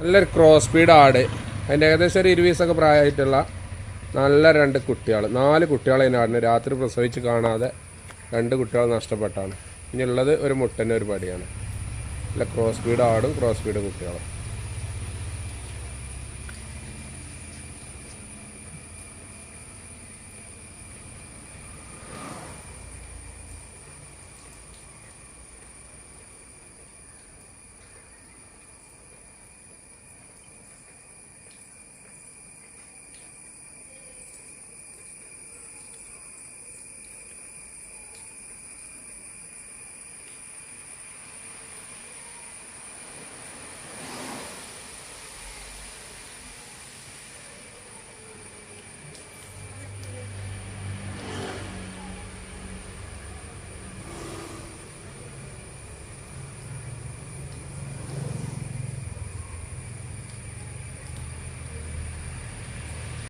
നല്ലൊരു cross speed ആട്. അതിന്റെ ഏകദേശം ഒരു ഇരുവീസൊക്കെ പ്രായമായിട്ടുള്ള നല്ല രണ്ട് കുട്ടികൾ നാല് കുട്ടികളെ ആടിന്. രാത്രി പ്രസവിച്ച് കാണാതെ രണ്ട് കുട്ടികൾ നഷ്ടപ്പെട്ടാണ്. ഇനി ഉള്ളത് ഒരു മുട്ടന്റെ ഒരു പടിയാണ്. നല്ല ക്രോസ് സ്പീഡ് ആടും ക്രോസ് സ്പീഡ് കുട്ടികളും.